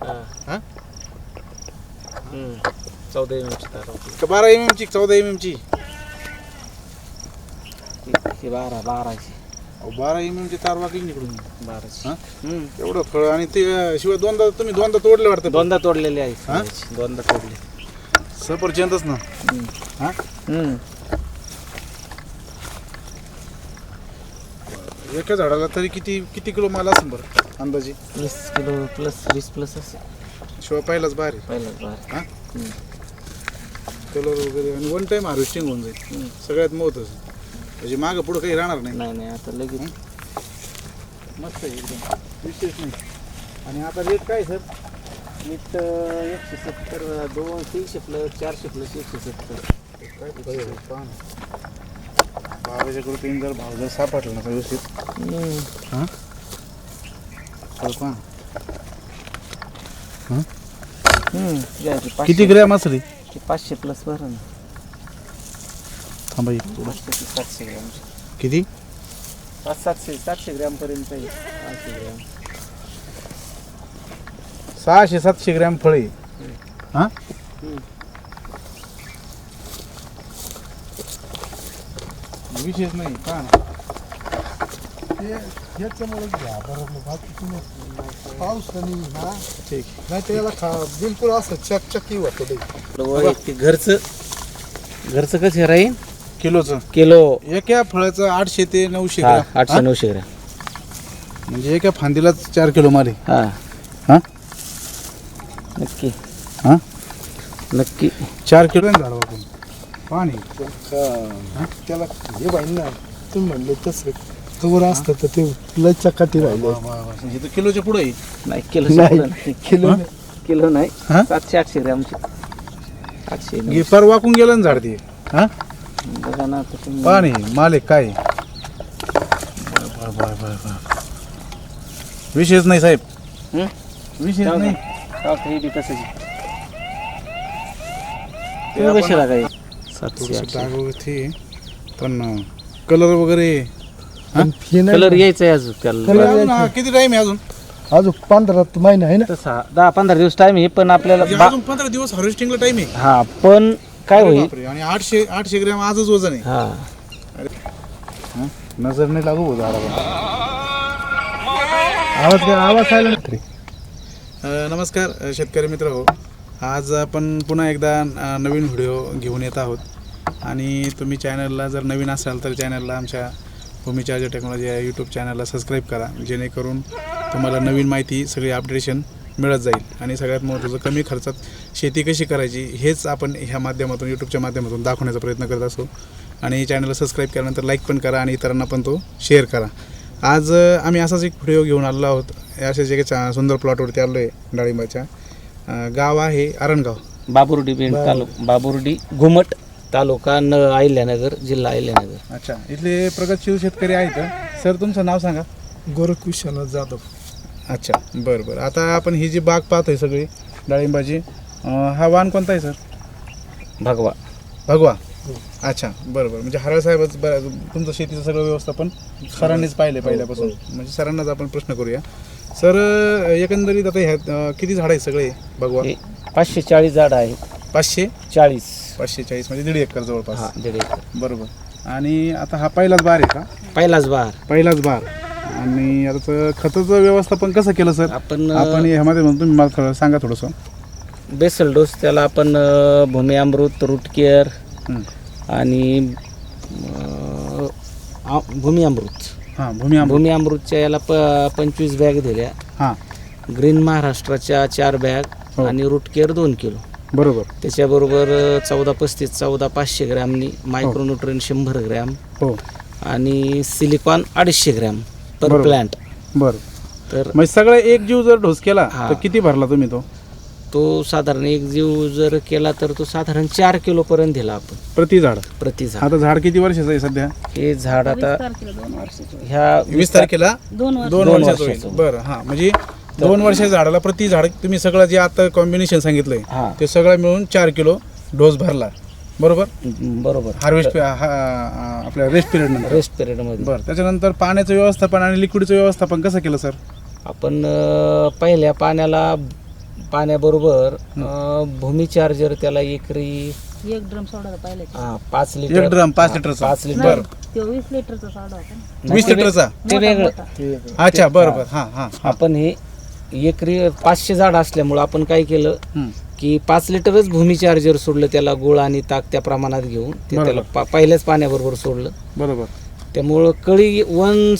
हा. हा. चौदा एम एमची तार होती का बारा एम एमची चौदा एम एमची ही बारा बाराची बारा एम एमची तार वाकली निकडून बाराची हा? हम्म. एवढं फळ आणि ते अं, शिवाय दोनदा तुम्ही दोनदा तोडले वाटतं दोनदा तोडलेले आहे हा? फुलाची. दोनदा तोडले सफरचंदच ना हम्म. हा हम्म. एका झाडाला तरी किती किती किलो माल असेल बरं अंदाजे वीस किलो प्लस वीस प्लस असेल शिवाय पहिलाच बाहेर आहे. पहिलाच बार हा. कलर वगैरे आणि वन टाइम हार्वेस्टिंग होऊन जाईल. सगळ्यात महत्वाचं म्हणजे मागं पुढं काही राहणार नाही नाही नाही आता लगेच मस्त आहे एकदम विशेष नाही आणि आता रेट काय सर मीठ एकशे सत्तर दोन तीनशे प्लस चारशे प्लस एकशे सत्तर काय कुठं आहे? पहा ना. बाबाच्या कृतीने जर भाव जर सापडला ना व्यवस्थित. हां तर पहा हम्म. पाचशे- किती ग्रॅम असेल हे? ते पाचशे प्लस भरा ना. थांबा एक. पाचशे ते सातशे ग्रॅम. किती? पाच सातशे सातशे ग्रॅम पर्यंत आहे. पाचशे ग्रॅम. सहाशे सातशे ग्रॅम फळे हां. विशेष नाही पहा ना. याच्यामुळे घ्या बरोबर बाकी तुम्ही पाऊस आणि हा ठीक. नाही तर याला खा बिलकुल असं चकचकी होतं ते. वैयक्तिक घरचं? घरचं कसं राहील किलोचं. किलो. एका फळाचं आठशे ते नऊशे हा ग्रॅम. आठशे हा? नऊशे ग्रॅम. म्हणजे एका फांदीलाच चार किलो आहे. हा. हा? नक्की. हा? नक्की. चार किलो ना झाड वाकून पाणी त्याला हे ना तुम्ही म्हणले तसं. कवर असतं तर ते लय चकाटी राहिले म्हणजे तर किलोच्या पुढे आहे नाही किलो नाही किलो? किलो नाही हा? सातशे आठशे ग्रॅमचे आठशे नऊशे. हे पार वाकून गेलं ना झाड ते हा बघा ना आता तुम्ही पाणी माल आहे काय बर, बर, बर, बर. विशेष नाही साहेब हं? विशेष जाऊ नाही द्या. जाऊ दे, हे बी तसंच आहे. ते तुम्ही आपण- कशी लागाय सातशे थोडंसं आठशे डाग वगैरे ते पण कलर वगैरे नाही कलर यायचा आहे अजून त्याला. अजून, हा. किती टाइम आहे अजून? अजून पंधरा महिना आहे ना? तसा दहा पंधरा दिवस टाइम आहे पण आपल्याला म्हणजे बा- अजून पंधरा दिवस हार्वेस्टिंगला टाइम आहे. हा पण काय होईल? बापरे, आणि आठशे आठशे ग्रॅम आजच वजन आहे. हा. हं? नजर नाही लागू हो झाडाला आवाज काय आवाज आला नमस्कार अ, शेतकरी मित्र हो. आज आपण पुन्हा एकदा अ, नवीन व्हिडिओ घेऊन येत आहोत. आणि तुम्ही चॅनलला जर नवीन असाल तर चॅनलला आमच्या भूमी चार्जर टेक्नॉलॉजी या यूट्यूब चॅनलला सबस्क्राईब करा. जेणेकरून तुम्हाला नवीन माहिती सगळी अपडेशन मिळत जाईल. आणि सगळ्यात महत्त्वाचं कमी खर्चात शेती कशी करायची हेच आपण ह्या माध्यमातून यूट्यूबच्या माध्यमातून दाखवण्याचा प्रयत्न करत असतो आणि चॅनलला सबस्क्राईब केल्यानंतर लाईक पण करा आणि इतरांना पण तो शेअर करा. आज आम्ही असाच एक व्हिडिओ घेऊन आलो आहोत. अशाच एक चा- सुंदर प्लॉटवरती आलो आहे डाळिंबाच्या. गाव आहे आरणगाव बाबुर्डी बेंड तालुका बाबुर्डी घुमट तालुका न अहिल्यानगर जिल्हा अहिल्यानगर. अच्छा इथले प्रगतशील शेतकरी आहेत सर तुमचं नाव सांगा. गोरख विश्वनाथ जाधव. अच्छा बरं बरं. आता आपण ही जी बाग पाहतोय सगळी डाळिंबाची अ, हा वाण कोणता आहे सर? भगवा. भगवा? अच्छा बरं बरं. म्हणजे हराळ साहेबच बरं तुमचं शेतीचं सगळं व्यवस्थापन सरांनीच पाहिले पहिल्यापासून. म्हणजे सरांनाच आपण प्रश्न करूया. सर अ, एकंदरीत आता ह्या अ, किती झाड आहेत सगळे भगवा? हे पाचशे चाळीस झाड आहे पाचशे? चाळीस. पाचशे चाळीस म्हणजे दीड एकर हा जवळपास दीड एकर. बरोबर. आणि आता हा पहिलाच बार आहे का? पहिलाच बार. पहिलाच बार. आणि आता खताचं व्यवस्थापन कसं केलं सर? आपण आपण ह्यामध्ये म्हणतो तुम्ही मला थोडं सांगा थोडंसं. बेसल डोस त्याला आपण अ, भूमी अमृत रूट केअर हं. आणि अ, आ- भूमी अमृत. हां भूमी आंबा भूमी अमृतच्या याला प पंचवीस बॅग दिल्या. हां. ग्रीन महाराष्ट्राच्या चार बॅग हो. आणि रूट केअर दोन किलो. बरोबर. त्याच्याबरोबर चौदा पस्तीस चौदा पाचशे ग्रॅमनी मायक्रोन्युट्रिन शंभर ग्रॅम हो. आणि सिलिकॉन अडीचशे ग्रॅम पर बरोबर. प्लांट बरं. तर म्हणजे सगळं एक जीव जर डोस केला हां. तर किती भरला तुम्ही तो? तो साधारण एक जीव जर केला तर तो साधारण चार किलो पर्यंत दिला आपण. प्रति झाड. प्रति झाड. आता झाड किती वर्षाचं आहे सध्या? हे झाड आता ह्या वीस तारखेला? दोन वर्ष. दोन वर्षाचं वर्षाचं. होईल. बरं हां. म्हणजे दोन वर्षाच्या झाडाला प्रति झाड तुम्ही सगळं जे आता कॉम्बिनेशन सांगितलंय हा. ते सगळं मिळून चार किलो डोस भरला. बरोबर? बरोबर. हार्वेस्ट आपल्या रेस्ट पिरियड नंतर. रेस्ट पिरियडमध्ये. बरं त्याच्यानंतर पाण्याचं व्यवस्थापन आणि लिक्विडचं व्यवस्थापन कसं केलं सर आपण पहिल्या पाण्याला पाण्याबरोबर भूमी चार्जर त्याला एकरी एक ड्रम सोडा हा, पाच एक लिटर ड्रम पाच लिटरचा पाच लिटर वीस लिटरचा सोडा. वीस लिटरचा अच्छा बरं बरं हां हां हां. आपण हे एकरी पाचशे झाड असल्यामुळं आपण काय केलं. की पाच लिटरच भूमी चार्जर सोडलं त्याला गुळ आणि ताक त्या प्रमाणात घेऊन ते. त्याला पा- पहिल्याच पाण्याबरोबर सोडलं. बरोबर. त्यामुळं कळी वन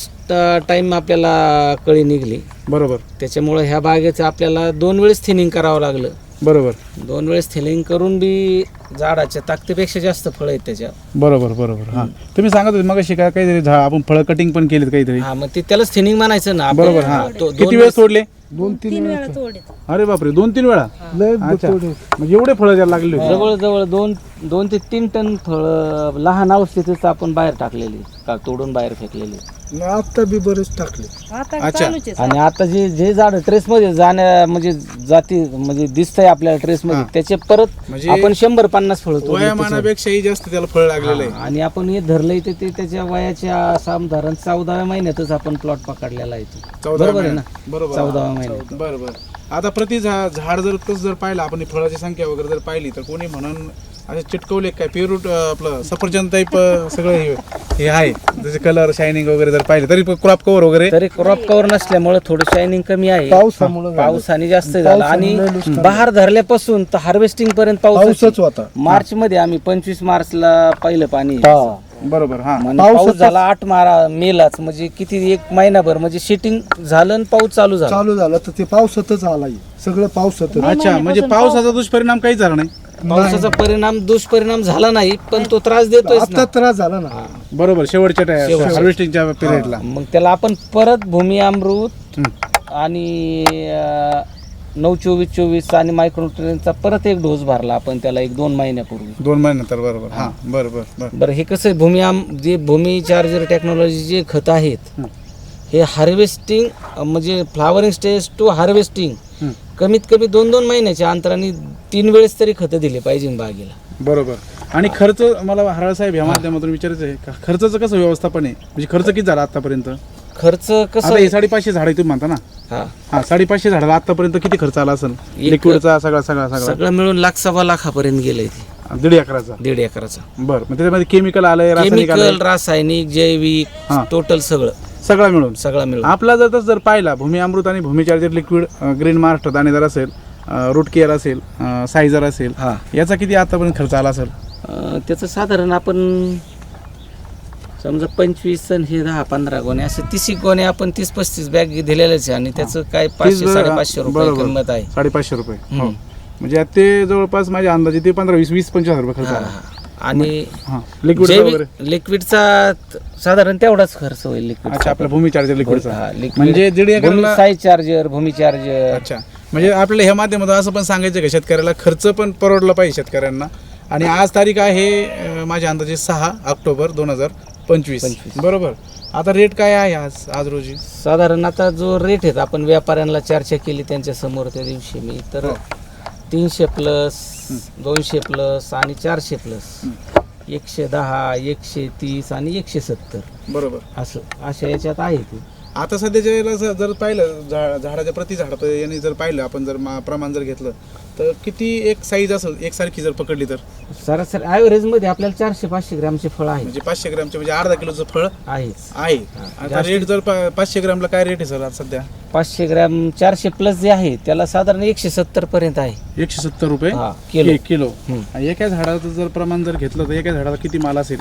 टाईम आपल्याला कळी निघली. बरोबर. त्याच्यामुळं ह्या बागेचं आपल्याला दोन वेळेस थिनिंग करावं लागलं. बरोबर. दोन वेळेस थिनिंग करून बी झाडाच्या ताकदीपेक्षा जास्त फळ आहेत त्याच्या बरोबर बरोबर. हां. तुम्ही सांगत होते मग शिका काहीतरी झा आपण फळं कटिंग पण केलीत काहीतरी. हा मग ते त्यालाच थिनिंग म्हणायचं ना. आपण- बरोबर हां. तो- दोन किती वेळ वेळेस- सोडले? दोन तीन वेळा अरे बापरे दोन तीन वेळा? लय अच्छा. तोडे म्हणजे एवढे फळं त्याला लागले होते जवळजवळ दोन दोन ते तीन टन फळ लहान अवस्थेतच आपण बाहेर टाकलेली. का तोडून बाहेर फेकलेली. आता बी बरेच टाकले. आता अच्छा. चालूच आहे आणि आता जे जे झाड ट्रेस मध्ये जाण्या म्हणजे जाती म्हणजे दिसतंय आपल्याला ट्रेस मध्ये हा. त्याचे परत म्हणजे आपण शंभर पन्नास फळ वयामानापेक्षाही जास्त त्याला फळ लागलेलं आहे. आणि आपण हे धरलंय ते ते त्याच्या वयाच्या साधारण चौदाव्या महिन्यातच आपण प्लॉट पकडलेला आहे तो. चौदा बरोबर आहे ना? बरोबर. चौदाव्या महिन्यात. बरं बरं आता प्रति झा झाड जर तसं जर पाहिलं आपण ही फळाची संख्या वगैरे जर पाहिली तर कोणी म्हणून असे चिटकवले काय? पेरूट आपलं सफरचंद टाईप सगळं हे हे आहे. जसे कलर शायनिंग वगैरे जर पाहिले तरी क्रॉप कव्हर वगैरे? तरी क्रॉप कव्हर नसल्यामुळे थोडं शायनिंग कमी आहे. पावसामुळे पावसाने जास्त झाला. आणि बहार धरल्यापासून तर हार्वेस्टिंग पर्यंत पाऊस पाऊसच होता. मार्च मध्ये आम्ही पंचवीस मार्चला पहिलं पाणी बरोबर हा. म्हणजे पाऊस झाला आठ मारा मेलाच. म्हणजे किती एक महिनाभर म्हणजे शिटिंग झालं आणि पाऊस चालू झाला. चालू झालं. तर ते पावसातच आलाय. सगळं पावसातच. अच्छा म्हणजे पावसाचा दुष्परिणाम काहीच झाला नाही? पावसाचा परिणाम दुष्परिणाम झाला नाही पण तो त्रास देतोय आता त्रास झाला ना. बरोबर शेवटच्या हार्वेस्टिंगच्या पिरियडला मग त्याला आपण परत भूमी अमृत आणि अं, नऊ चोवीस चोवीस आणि मायक्रोन्यूट्रियनचा परत एक डोस भरला आपण त्याला एक दोन महिन्यापूर्वी. दोन महिन्यानंतर बरोबर. हा बरं बरं बरं. बरं हे कसं आहे भूमी आम जे भूमी चार्जर टेक्नॉलॉजी जे खत आहेत हं. हे हार्वेस्टिंग म्हणजे फ्लावरिंग स्टेज टू हार्वेस्टिंग हं. कमीत कमी दोन दोन महिन्याच्या अंतराने तीन वेळेस तरी खतं दिले पाहिजे बागेला. बरोबर. आणि खर्च मला हराळ साहेब या माध्यमातून विचारायचं आहे का खर्चाचं कसं व्यवस्थापन आहे? म्हणजे खर्च किती झाला आतापर्यंत? खर्च कसं आता हे साडेपाचशे झाड आहे तुम्ही म्हणता ना? हा. हा साडेपाचशे झाडाला आतापर्यंत किती खर्च आला असेल? एक- लिक्विडचा सगळा सगळा सगळा. सगळं मिळून लाख सव्वा लाखापर्यंत गेलंय ते. दीड एकराचा. दीड एकराचा. बरं मग त्याच्यामध्ये केमिकल आलंय रासायनिक आलंय? केमिकल रासायनिक जैविक हा. टोटल सगळं. सगळं मिळून. सगळं मिळून. आपला जर तसं जर पाहिला भूमी अमृत आणि Bhumi charger liquid green Maharashtra दाणेदार असेल रूट केअर असेल सायझर असेल हा. याचा किती आतापर्यंत खर्च आला असेल अं, त्याचं साधारण आपण समजा पंचवीस आणि हे दहा पंधरा गोणे असे तीस एक गोणे आपण तीस पस्तीस बॅग दिलेलेच आहे आणि त्याचं काय पाचशे साडेपाचशे रुपये बरोबर. किंमत आहे. साडेपाचशे रुपये. हो. हम्म. म्हणजे ते जवळपास माझ्या अंदाजे ते पंधरा वीस वीस पंचवीस हजार रुपये खर्च आला. हा. आणि हा. लिक्विड वगैरे? जैविक लिक्विडचा त- साधारण तेवढाच खर्च होईल लिक्विड अच्छा आपला भूमी चार्जर लिक्विडचा. म्हणजे दीड एकरला साईज चार्जर भूमी चार्जर अच्छा. म्हणजे आपल्याला ह्या माध्यमातून असं पण सांगायचं का शेतकऱ्याला खर्च पण परवडला पाहिजे शेतकऱ्यांना. आणि आज तारीख आहे माझ्या अंदाजे सहा ऑक्टोबर दोन हजार पंचवीस. बरोबर. आता रेट काय आहे आज आज रोजी? साधारण आता जो रेट आहे आपण व्यापाऱ्यांना चर्चा केली त्यांच्यासमोर त्या दिवशी मी तर हो. तीनशे प्लस दोनशे प्लस आणि चारशे प्लस एकशे दहा एकशे तीस आणि एकशे सत्तर. बरोबर. असं अशा याच्यात आहे ते. आता सध्याच्या वेळेला जर जर पाहिलं झा झाडाच्या प्रति झाड यांनी जर पाहिलं आपण जर मा- प्रमाण जर घेतलं तर किती एक साईज असेल एकसारखी जर पकडली तर? सरासरी ॲव्हरेजमध्ये आपल्याला चारशे पाचशे ग्रॅमचे फळ आहे म्हणजे पाचशे ग्रॅमचे म्हणजे अर्धा किलोचं फळ आहेच आहे आता रेट जर पा- पाचशे ग्रॅमला काय रेट आहे सर आज सध्या? पाचशे ग्रॅम चारशे प्लस जे आहे त्याला साधारण एकशे सत्तर पर्यंत आहे. एकशे सत्तर रुपये? किलो. एक किलो. हम्म. आणि एका झाडाचं जर प्रमाण जर घेतलं तर एका झाडाला किती माल असेल?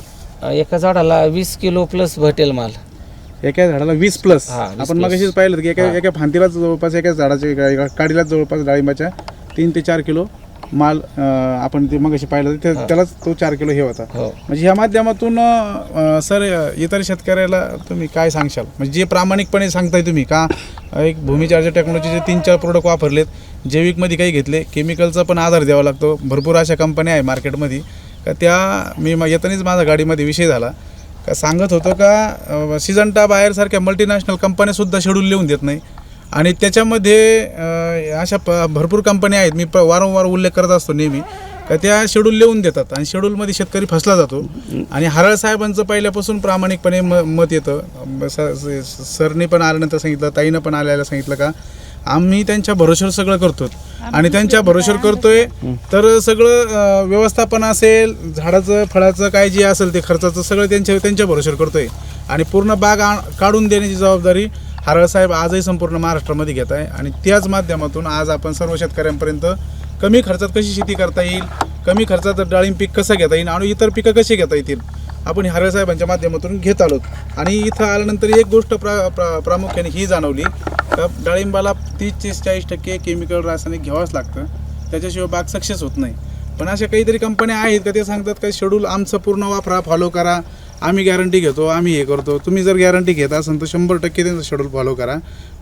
एका झाडाला वीस किलो प्लस भेटेल माल. एका झाडाला वीस प्लस हा, 20 आपण मग plus. पाहिलं की एका हा. एका फांदीला जवळपास एका झाडाच्या एका- एका काडीला जवळपास डाळिंबाच्या तीन ते चार किलो माल अं, आपण ते मग पाहिलं ते- हा. त्यालाच तो चार किलो हे होता. हो. म्हणजे ह्या माध्यमातून अं, सर इतर शेतकऱ्याला तुम्ही काय सांगशाल? म्हणजे जे प्रामाणिकपणे सांगताय तुम्ही का एक भूमी चार्जर टेक्नॉलॉजीचे तीन चार प्रोडक्ट वापरलेत जैविकमध्ये काही घेतले केमिकलचा पण आधार द्यावा लागतो भरपूर अशा कंपन्या आहे मार्केटमध्ये का त्या मी येतानाच माझा गाडीमध्ये विषय झाला. का सांगत होतो का सिजंटा बाहेरसारख्या मल्टीनॅशनल कंपन्यासुद्धा शेड्यूल लिहून देत नाही. आणि त्याच्यामध्ये अशा प भरपूर कंपन्या आहेत. मी प वारंवार उल्लेख करत असतो नेहमी. का त्या शेड्यूल लिहून देतात. आणि शेड्यूलमध्ये शेतकरी फसला जातो. आणि हरळ साहेबांचं पहिल्यापासून प्रामाणिकपणे म मत येतं. सरने पण आल्यानंतर सांगितलं ताईनं पण आल्याला सांगितलं का आम्ही त्यांच्या भरोश्यावर सगळं करतो आणि त्यांच्या भरोश्यावर करतोय तर सगळं व्यवस्थापन असेल झाडाचं फळाचं काय जे असेल ते खर्चाचं सगळं त्यांच्या त्यांच्या भरोश्यावर करतोय. आणि पूर्ण बाग आण- काढून देण्याची जबाबदारी हारळ साहेब आजही संपूर्ण महाराष्ट्रामध्ये घेत आहे. आणि त्याच माध्यमातून आज आपण सर्व शेतकऱ्यांपर्यंत कमी खर्चात कशी शेती करता येईल कमी खर्चात डाळिंब पीक कसं घेता येईल आणि इतर पिकं कशी घेता येतील आपण हरळ साहेबांच्या माध्यमातून घेत आलो आणि इथं आल्यानंतर एक गोष्ट प्रा प्रा प्रामुख्याने ही जाणवली तर डाळिंबाला तीस तीस चाळीस टक्के केमिकल रासायनिक घ्यावंच लागतं. त्याच्याशिवाय बाग सक्सेस होत नाही. पण अशा काहीतरी कंपन्या आहेत का ते सांगतात का शेड्यूल आमचं पूर्ण वापरा फॉलो करा. आम्ही गॅरंटी घेतो आम्ही हे करतो. तुम्ही जर गॅरंटी घेत असाल तर शंभर टक्के त्यांचं शेड्यूल फॉलो करा.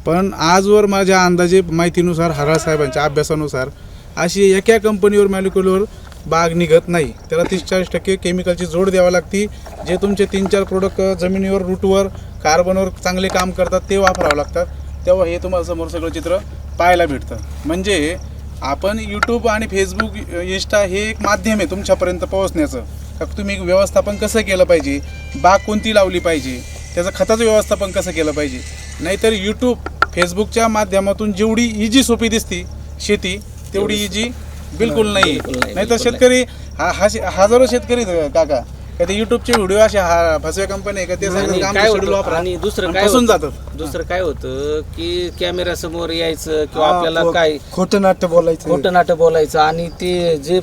पण आजवर माझ्या अंदाजे माहितीनुसार हराळ साहेबांच्या अभ्यासानुसार अशी एका कंपनीवर मॅलिक्युलवर बाग निघत नाही. त्याला तीस चाळीस टक्के केमिकलची जोड द्यावी लागती. जे तुमचे तीन चार प्रोडक्ट जमिनीवर रूटवर कार्बनवर चांगले काम करतात ते वापरावं लागतात. तेव्हा हे तुम्हाला समोर सगळं चित्र पाहायला भेटतं. म्हणजे आपण यूट्यूब आणि फेसबुक इंस्टा हे एक माध्यम आहे तुमच्यापर्यंत पोहोचण्याचं. का तुम्ही व्यवस्थापन कसं केलं पाहिजे? बाग कोणती लावली पाहिजे? त्याचं खताचं व्यवस्थापन कसं केलं पाहिजे? नाहीतर यूट्यूब फेसबुकच्या माध्यमातून जेवढी इजी सोपी दिसती शेती तेवढी इजी बिलकुल नाही नाहीतर शेतकरी हा हा हजारो शेतकरी काका. का ते युट्यूबचे व्हिडिओ असे हा फसव्या कंपनी आहे का ते आणि सांगतात काय होतं? दुसरं काय फसून होतं? जातात. दुसरं काय होतं की कॅमेरा समोर यायचं किंवा आपल्याला काय खोटं नाट्य बोलायचं. खोटं नाटं बोलायचं आणि ते जे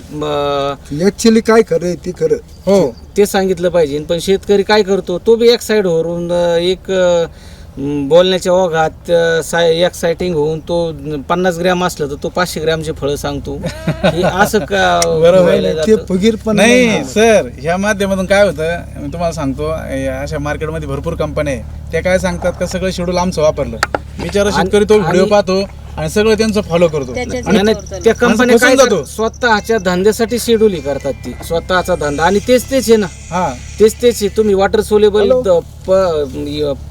ऍक्च्युली काय खरं आहे ती खरं. हो. ते सांगितलं पाहिजे. पण शेतकरी काय करतो? तो बी एक साईड होऊन अं, एक अं, बोलण्याच्या ओघात साय एक सायटिंग होऊन तो पन्नास ग्रॅम असलं तर तो पाचशे ग्रॅमचे फळं सांगतो हे असं का बरोबर. व्हायला ते जातं? फगीर पण नाही सर ह्या माध्यमातून काय होतं मी तुम्हाला सांगतो या अशा मार्केटमध्ये भरपूर कंपन्या आहे त्या काय सांगतात का सगळं शेड्यूल आमचं वापरलं बिचारा आणि- शेतकरी तो व्हिडिओ आणि- पाहतो आणि सगळं त्यांचं फॉलो करतो. त्याच्याच आणि याच्यावर त्या फसून काय जातो. करतात? स्वतःच्या धंद्यासाठी शेड्यूल करतात ती. स्वतःचा धंदा. आणि तेच तेच आहे ना. हा. तेच तेच आहे. तुम्ही वॉटर सोलेबल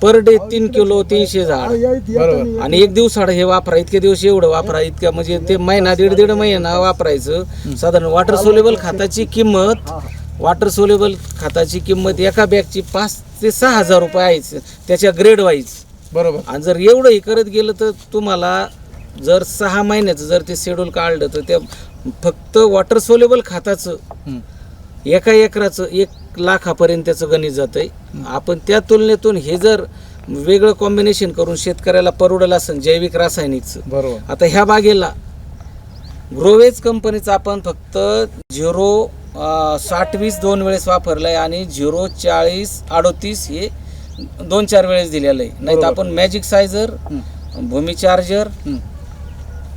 पर डे तीन किलो तीनशे झाड. बरोबर. आणि एक दिवस हे वापरा इतके दिवस एवढं वापरा इतक्या म्हणजे ते महिना दीड दीड महिना वापरायचं. साधारण वॉटर सोलेबल खताची किंमत वॉटर सोलेबल खताची किंमत एका बॅगची पाच ते सहा हजार रुपये आहेच. त्याच्या ग्रेड वाईज. बरोबर. आणि जर एवढं हे करत गेलं तर तुम्हाला जर सहा महिन्याचं जर ते शेड्यूल काढलं तर त्या फक्त वॉटर सोलेबल खताचं. एका एकराचं एक लाखापर्यंत त्याचं गणित जात आहे आपण त्या तुलनेतून हे जर वेगळं कॉम्बिनेशन करून शेतकऱ्याला परवडलं असेल जैविक रासायनिकचं बरोबर आता ह्या बागेला ग्रोवेज कंपनीचं आपण फक्त झिरो साठ वीस दोन वेळेस वापरलं आहे आणि झिरो चाळीस अडोतीस हे दोन चार वेळेस दिलेलं आहे नाही तर. आपण मॅजिक सायझर भूमी चार्जर.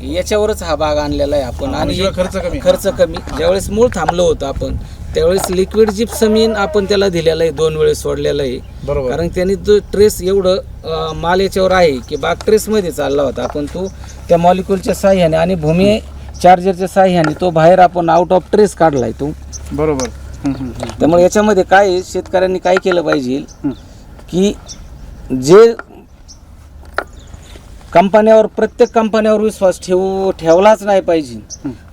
याच्यावरच हा बाग आणलेला आहे आपण. हा, आणि म्हणजे खर्च कमी. खर्च कमी. ज्यावेळेस मूळ थांबलो होतो आपण त्यावेळेस लिक्विड जिप्समीन आपण त्याला दिलेलं आहे दोन वेळेस सोडलेलं आहे. बरोबर. कारण त्यांनी जो ट्रेस एवढं माल याच्यावर आहे की बाग ट्रेसमध्ये चालला होता. आपण तो त्या मॉलिक्युलच्या साह्याने आणि भूमी चार्जरच्या साह्याने तो बाहेर आपण आउट ऑफ ट्रेस काढलाय तो. बरोबर. त्यामुळे याच्यामध्ये काय आहे, शेतकऱ्यांनी काय केलं पाहिजे. की जे कंपन्यावर प्रत्येक कंपन्यावर विश्वास ठेवू ठेवलाच नाही पाहिजे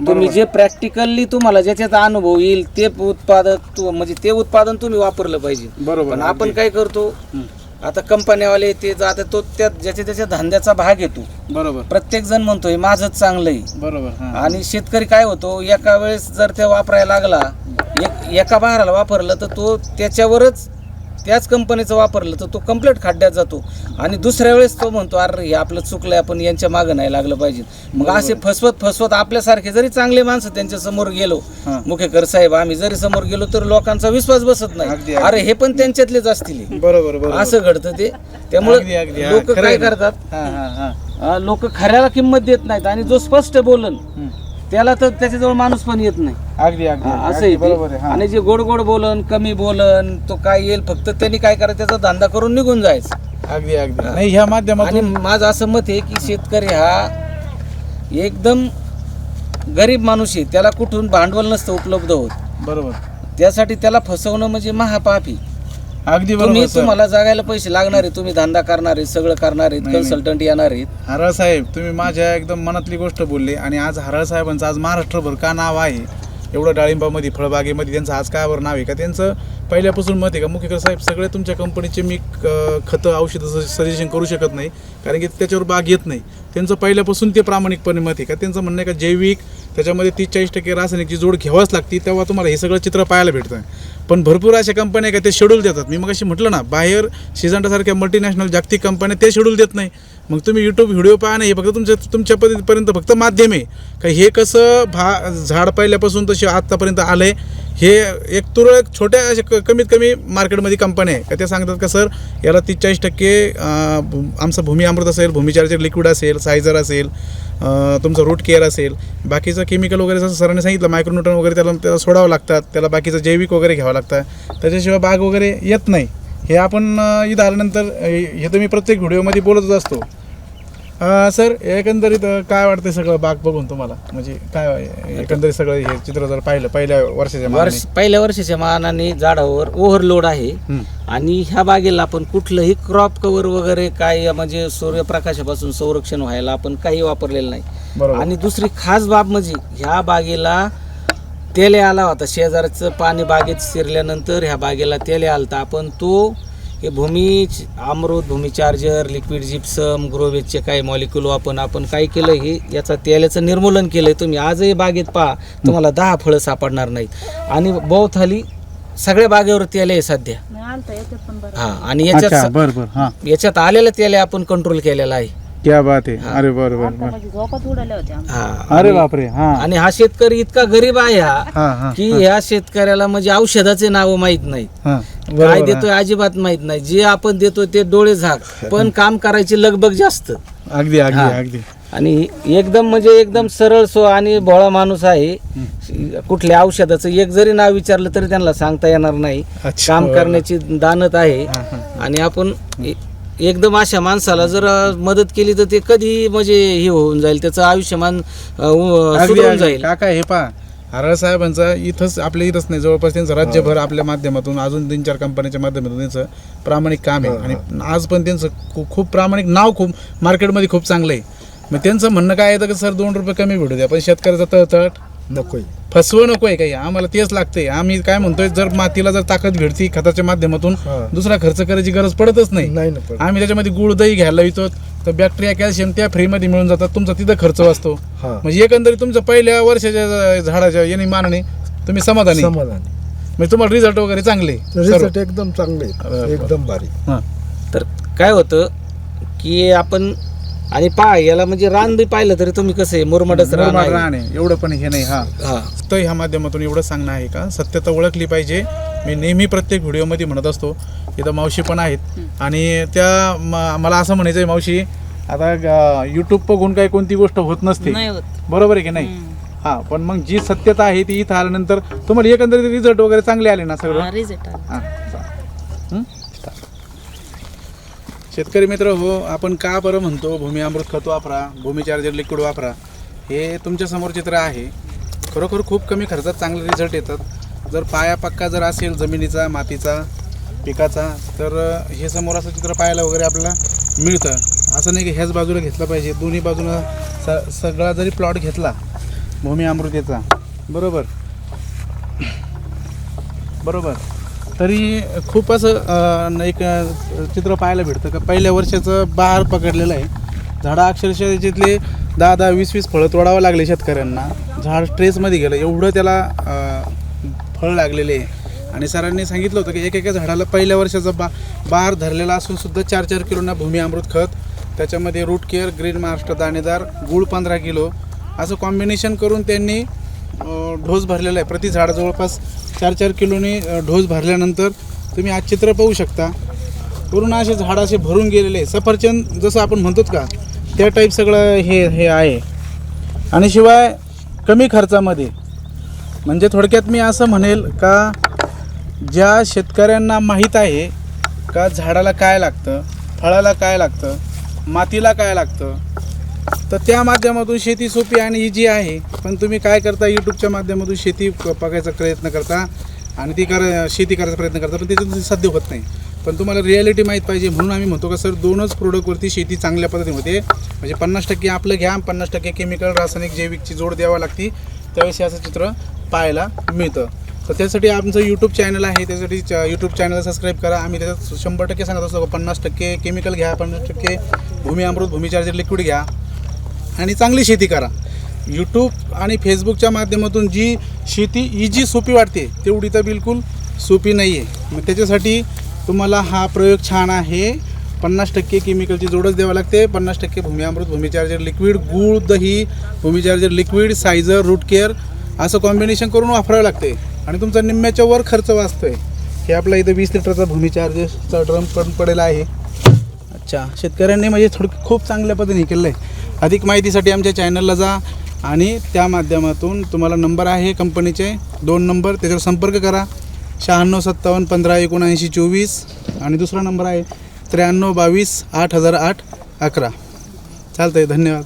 तुम्ही. जे प्रॅक्टिकली तुम्हाला ज्याच्यात अनुभव येईल ते उत्पादक म्हणजे ते उत्पादन तुम्ही वापरलं पाहिजे बरोबर पण आपण. काय करतो हं. आता कंपन्यावाले ते आता तो त्या ज्याच्या त्याच्या धंद्याचा भाग येतो बरोबर प्रत्येक जण म्हणतोय माझंच चांगलं आहे बरोबर हा. आणि शेतकरी काय होतो एका वेळेस जर ते वापरायला लागला एक एका बहाराला वापरलं तर तो त्याच्यावरच त्याच कंपनीचं वापरलं तर तो कंप्लीट खड्ड्यात जातो आणि दुसऱ्या वेळेस तो म्हणतो अरे हे आपलं चुकलंय आपण यांच्या मागं नाही लागलं पाहिजे मग असे फसवत फसवत आपल्यासारखे जरी चांगले माणसं त्यांच्यासमोर गेलो. मुखेकर साहेब आम्ही जरी समोर गेलो तर लोकांचा विश्वास बसत नाही. अरे हे पण त्यांच्यातलेच असतील. बरोबर असं घडतं ते त्यामुळे लोक काय. करतात लोक खऱ्याला किंमत देत नाहीत आणि जो स्पष्ट बोलन. त्याला तर त्याच्याजवळ माणूस पण येत नाही. अगदी अगदी हा, असं अगदी आहे बरोबर ते. आहे हा. आणि जे गोड गोड बोलन कमी बोलन तो काय येईल फक्त त्यांनी काय करायचं त्याचा धंदा करून निघून जायचं. अगदी अगदी. नाही ह्या आणि माध्यमातून माझं असं मत आहे की शेतकरी हा एकदम गरीब माणूस आहे. त्याला कुठून भांडवल नसतं उपलब्ध होत. बरोबर. त्यासाठी त्याला फसवणं म्हणजे महापापी. अगदी तुम्ही बरोबर सर. तुम्हाला जागायला पैसे लागणार आहे तुम्ही धंदा करणार आहे सगळं करणार आहेत नाही, नाही. कन्सल्टंट येणार आहेत. हराळ साहेब तुम्ही माझ्या एकदम मनातली गोष्ट बोलली आणि आज हराळ साहेबांचं आज महाराष्ट्रभर का नाव आहे? एवढं डाळिंबामध्ये फळबागेमध्ये त्यांचं आज काय बरं नाव आहे? का त्यांचं पहिल्यापासून मत आहे का? मुख्यकर साहेब सगळे तुमच्या कंपनीचे मी खतं औषधं सजेशन करू शकत नाही. कारण की त्याच्यावर बाग येत नाही. त्यांचं पहिल्यापासून ते प्रामाणिकपणे मत आहे का? त्यांचं म्हणणं आहे का जैविक त्याच्यामध्ये तीस चाळीस टक्के रासायनिकची जोड घ्यावाच लागती तेव्हा तुम्हाला हे सगळं चित्र पाहायला भेटतं. पण भरपूर अशा कंपन्या आहे का ते शेड्यूल देतात. मी मग अशी म्हटलं ना बाहेर सिजंटासारख्या मल्टीनॅशनल जागतिक कंपन्या ते शेड्यूल देत नाही. मग तुम्ही यूट्यूब व्हिडिओ पाहा नाही हे फक्त तुमच्या तुमच्या पद्धती- फक्त माध्यम आहे. का हे कसं भा झाड पाहिल्यापासून तसे आत्तापर्यंत आलं आहे हे एक तुरळक छोट्या अशा क- कमीत कमी मार्केटमध्ये कंपन्या आहे. का ते सांगतात का सर याला तीस चाळीस टक्के आमचं भूमी अमृत असेल भूमीचार्जर लिक्विड असेल सायझर असेल तुमचं रूट केअर असेल बाकीचं केमिकल वगैरे जसं सरांनी सांगितलं मायक्रोन्यूटन वगैरे त्याला त्याला सोडावं लागतात त्याला बाकीचं जैविक वगैरे घ्यावं लागतं. त्याच्याशिवाय बाग वगैरे येत नाही. हे आपण इथं आल्यानंतर हे तर मी प्रत्येक व्हिडिओमध्ये बोलतच असतो. अं, सर एकंदरीत अं, काय वाटतं सगळं बाग बघून तुम्हाला? म्हणजे काय एकंदरीत सगळं हे चित्र जर पाहिलं पहिल्या वर्षाच्या मानाने. वर्ष पहिल्या वर्षाच्या मानाने झाडावर ओव्हरलोड आहे. आणि ह्या बागेला आपण कुठलंही क्रॉप कव्हर वगैरे काय म्हणजे सूर्यप्रकाशापासून संरक्षण व्हायला आपण काही वापरलेलं नाही. बरोबर. आणि दुसरी खास बाब म्हणजे ह्या बागेला तेले आला होता. शेजारचं पाणी बागेत शिरल्यानंतर ह्या बागेला तेले आलता. आपण तो हे Bhumi Amrut Bhumi charger liquid gypsum ग्रोवेजचे काही मॉलिक्युल आपण आपण काय केलं हे याचा तेलाचं निर्मूलन केलंय. तुम्ही आजही बागेत पहा तुम्हाला दहा फळं सापडणार नाहीत. आणि बहुथाली सगळ्या बागेवर तेल आहे सध्या. हा आणि अच्छा याच्यात बर बर हां. याच्यात आलेलं तेल आपण कंट्रोल केलेलं आहे. क्या बात आहे अरे बर बर आलता म्हणजे झोपात उडाल्या होत्या आमच्या. हा अरे आणि- बापरे हां। आणि हा शेतकरी इतका गरीब आहे हा हां हां की ह्या शेतकऱ्याला म्हणजे औषधाचे नाव माहीत नाही. हां काय बरोबर देतोय अजिबात माहीत नाही. जे आपण देतो ते डोळे झाक. पण काम करायची लगबग जास्त. अगदी अगदी हां. अगदी. आणि एकदम म्हणजे एकदम सरळ सो आणि भोळा माणूस आहे. कुठल्या औषधाचं एक जरी नाव विचारलं तरी त्यांना सांगता येणार नाही. अच्छा. काम करण्याची दानत आहे. आणि आपण एकदम अशा माणसाला जर मदत केली तर ते कधी म्हणजे हे होऊन जाईल त्याचं आयुष्यमान अगदी सुधरून अगदी. जाईल. काका हे पहा. हरळ साहेबांचं इथंच आपल्या इथंच नाही. जवळपास त्यांचं राज्यभर आपल्या माध्यमातून अजून तीन चार कंपन्यांच्या माध्यमातून त्यांचं प्रामाणिक काम आहे. आणि आज पण त्यांचं खूप खूप प्रामाणिक नाव खूप मार्केटमध्ये खूप चांगलं आहे. मग त्यांचं म्हणणं काय येतं की सर दोन रुपये कमी भेटू द्या. पण शेतकऱ्याचा तळतळ नकोय. फसवं नको आहे काही. आम्हाला तेच लागतंय. आम्ही काय म्हणतोय जर मातीला जर ताकद भेटती खताच्या माध्यमातून हा. दुसरा खर्च करायची गरज पडतच नाही. नाही ना पण आम्ही त्याच्यामध्ये गुळ दही घ्यायला येतो तर बॅक्टेरिया कॅल्शियम त्या फ्रीमध्ये मिळून जातात. तुमचा तिथं खर्च वाचतो. हा. म्हणजे एकंदरीत तुमच्या पहिल्या वर्षाच्या झाडाच्या याने मानाने तुम्ही समाधानी. समाधान. म्हणजे तुम्हाला रिझल्ट वगैरे चांगले सर्व. रिझल्ट एकदम चांगले अरे. एकदम भारी. हां. तर काय होतं की आपण आणि पहा याला म्हणजे रान बी पाहिलं तरी तुम्ही कसं आहे मुरमडच रान मुरमाड आहे. रान आहे एवढं पण हे नाही हा. हा. तर ह्या माध्यमातून एवढं सांगणं आहे का? सत्यता ओळखली पाहिजे. मी नेहमी प्रत्येक व्हिडिओमध्ये म्हणत असतो इथं मावशी पण आहेत. आणि त्या म- मला असं म्हणायचं आहे मावशी आता यूट्यूब बघून काही कोणती गोष्ट होत नसते. नाही होत. बरोबर आहे की नाही? हां पण मग जी सत्यता आहे ती इथं आल्यानंतर तुम्हाला एकंदरीत रिझल्ट वगैरे चांगले आले ना सगळं? रिझल्ट आला. चालेल. हं? शेतकरी मित्र हो आपण का बरं म्हणतो भूमी अमृत खत वापरा भूमी चार्जर लिक्विड वापरा हे तुमच्यासमोर चित्र आहे. खरोखर खूप कमी खर्चात चांगले रिझल्ट येतात. जर पाया पक्का जर असेल जमिनीचा मातीचा पिकाचा तर हे समोर असं चित्र पाहायला वगैरे आपल्याला मिळतं. असं नाही की ह्याच बाजूला घेतलं पाहिजे दोन्ही बाजूला स सगळा जरी प्लॉट घेतला भूमी अमृतेचा बरोबर. बरोबर. तरी खूप असं अं, एक अं, चित्र पाहायला भेटतं. का पहिल्या वर्षाचं बहार पकडलेलं आहे. झाडं अक्षरशः याच्यातले दहा दहा वीस वीस फळं तोडावं लागले शेतकऱ्यांना. झाड स्ट्रेसमध्ये गेलं. एवढं त्याला अं, फळ लागलेले आहे. आणि सरांनी सांगितलं होतं की एक एका झाडाला पहिल्या वर्षाचा बा बहार धरलेला असून सुद्धा चार चार किलोना भूमी अमृत खत त्याच्यामध्ये रूट केअर ग्रीन महाराष्ट्र दाणेदार गुळ पंधरा किलो असं कॉम्बिनेशन करून त्यांनी ढोस भरलेला आहे. प्रति झाड जवळपास चार चार किलोने ढोस भरल्यानंतर तुम्ही आज चित्र पाहू शकता. पूर्ण असे झाड असे भरून गेलेले आहे. सफरचंद जसं आपण म्हणतोच का त्या टाईप सगळं हे हे आहे. आणि शिवाय कमी खर्चामध्ये म्हणजे थोडक्यात मी असं म्हणेल का ज्या शेतकऱ्यांना माहीत आहे का झाडाला काय लागतं फळाला काय लागतं मातीला काय लागतं तर त्या माध्यमातून शेती सोपी आणि इजी आहे. पण तुम्ही काय करता यूट्यूबच्या माध्यमातून शेती बघायचा प्रयत्न करता आणि ती कर शेती करायचा प्रयत्न करता पण त्याच्यातून साध्य होत नाही. पण तुम्हाला रिॲलिटी माहीत पाहिजे म्हणून आम्ही म्हणतो का सर दोनच प्रोडक्टवरती शेती चांगल्या पद्धतीने होते. म्हणजे पन्नास टक्के आपलं घ्या पन्नास टक्के केमिकल रासायनिक जैविकची जोड द्यावं लागते. त्यावेळेस असं चित्र पाहायला मिळतं. तर त्यासाठी आमचं यूट्यूब चॅनल आहे. त्यासाठी यूट्यूब चॅनल सबस्क्राईब करा. आम्ही त्याच्यात शंभर टक्के सांगत असतो पन्नास टक्के केमिकल घ्या पन्नास टक्के भूमी अमृत भूमी चार्जर लिक्विड घ्या. आणि चांगली शेती करा. यूट्यूब आणि फेसबुकच्या माध्यमातून जी शेती इजी सोपी वाटते तेवढी तर बिलकुल सोपी नाही आहे मग त्याच्यासाठी तुम्हाला हा प्रयोग छान आहे. पन्नास टक्के केमिकलची जोडच द्यावं लागते. पन्नास टक्के भूमी अमृत लिक्विड गूळ दही भूमिचार्जर लिक्विड सायझर रूट केअर असं कॉम्बिनेशन करून वापरावं लागते. आणि तुमचा निम्म्याच्या वर खर्च वाचतोय. हे आपला इथं वीस लिटरचा भूमिचार्जरचा ड्रम पण पडेला आहे. अच्छा शेतकऱ्यांनी म्हणजे थोडं खूप चांगल्या पद्धतीने केलं आहे अधिक माहितीसाठी आमच्या चॅनलला जा आणि त्या माध्यमातून तुम्हाला नंबर आहे कंपनीचे दोन नंबर त्याच्यावर संपर्क करा. शहाण्णव सत्तावन्न पंधरा एकोणऐंशी चोवीस आणि दुसरा नंबर आहे त्र्याण्णव बावीस आठ हजार आठ अकरा. चालतं आहे धन्यवाद.